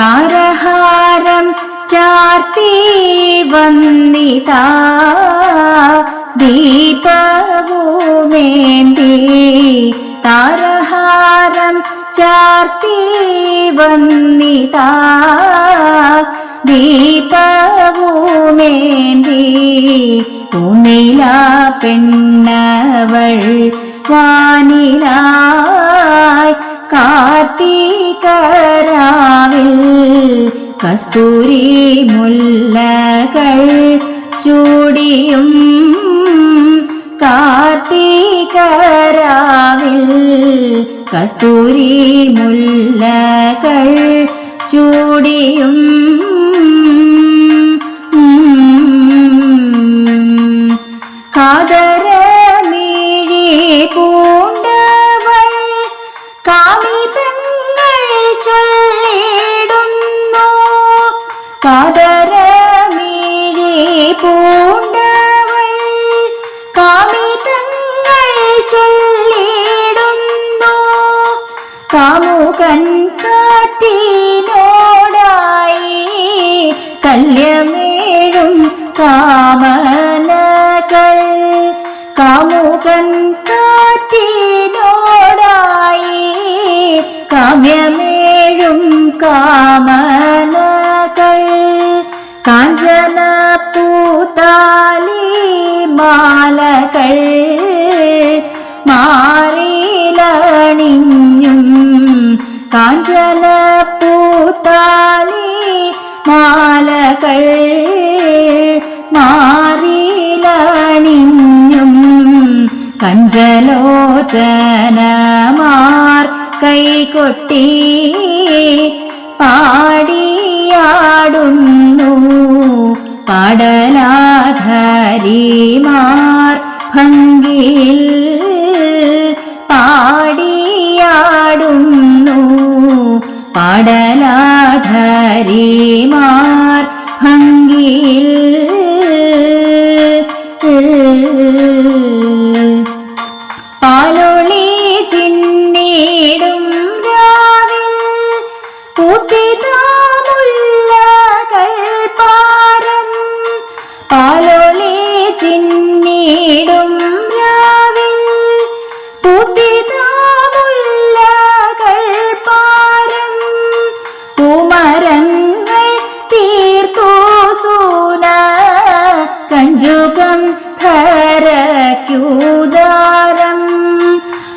താരഹാരം ചാർത്തി വന്നിതാ. ദീപവുമേന്തി താരഹാരം ചാർത്തി വന്നിതാ. ദീപവുമേന്തി ഉമില പെണ്ണവൾ വാനിലായി കാർത്തികരാവിൽ കസ്തൂരി മുല്ലകൾ ചൂടിയും കാർത്തികരാവിൽ കസ്തൂരി മുല്ലകൾ ചൂടിയും 神 കഞ്ചലോചനമാർ കൈകൊട്ടി പാടിയാടുന്നു. പാടലാധരിമാർ ഭംഗിയിൽ പാടിയാടുന്നു. പാടലാധരിമാർ ചിന്നീടും രാവിൽ. പുതിതാമുല്ലകൾ പാരം പൂമരങ്ങൾ തീർത്തു സൂന. കഞ്ചുകം ധരക്യൂദാരം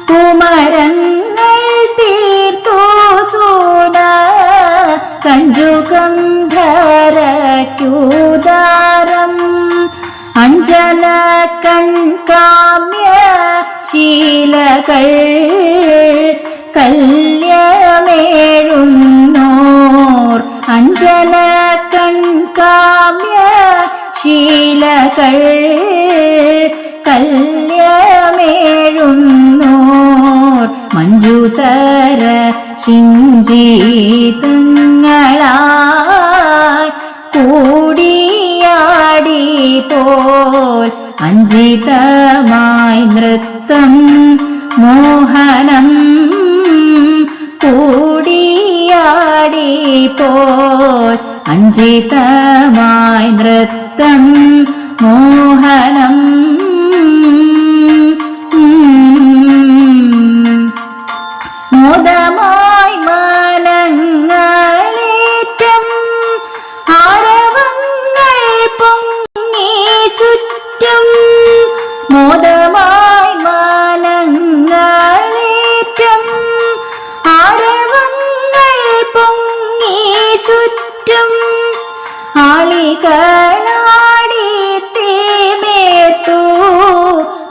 പൂമരങ്ങൾ തീർത്തു സൂന. കഞ്ചുകം ധരക്യൂദാരം അഞ്ജന കൺകാമ്യ ശീലകൾ കല്യമേഴുന്നോർ അഞ്ജന കൺകാമ്യ ശീലകൾ കല്യമേഴുന്നോർ മഞ്ജുതര ശിഞ്ചീതങ്ങളായി കൂടിയാടി പോൽ അഞ്ചിതമായി നൃത്തം മോഹനം കൂടിയാടി പോൽ അഞ്ചിതമായി നൃത്തം മോഹനം ആളികളാടി തീമേത്തു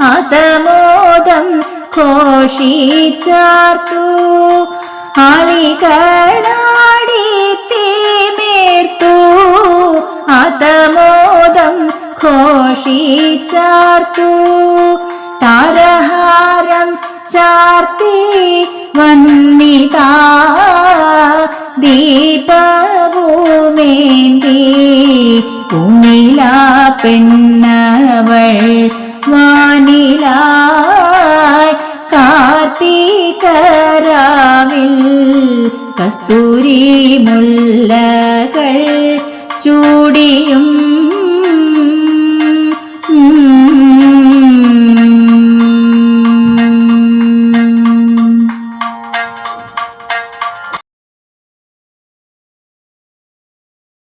അതമോദം ഘോഷിച്ചാർത്തു. ആളികളാടി തീമേർത്തു അതമോദം ഘോഷിച്ചാർത്തു. താരഹാരം ചാർത്തി വന്നിതാ. ദീപവുമേന്തി ഉമില പെണ്ണവൾ വാനിലായി കാർത്തികരാവിൽ കസ്തൂരി മുല്ലകൾ ചൂടിയും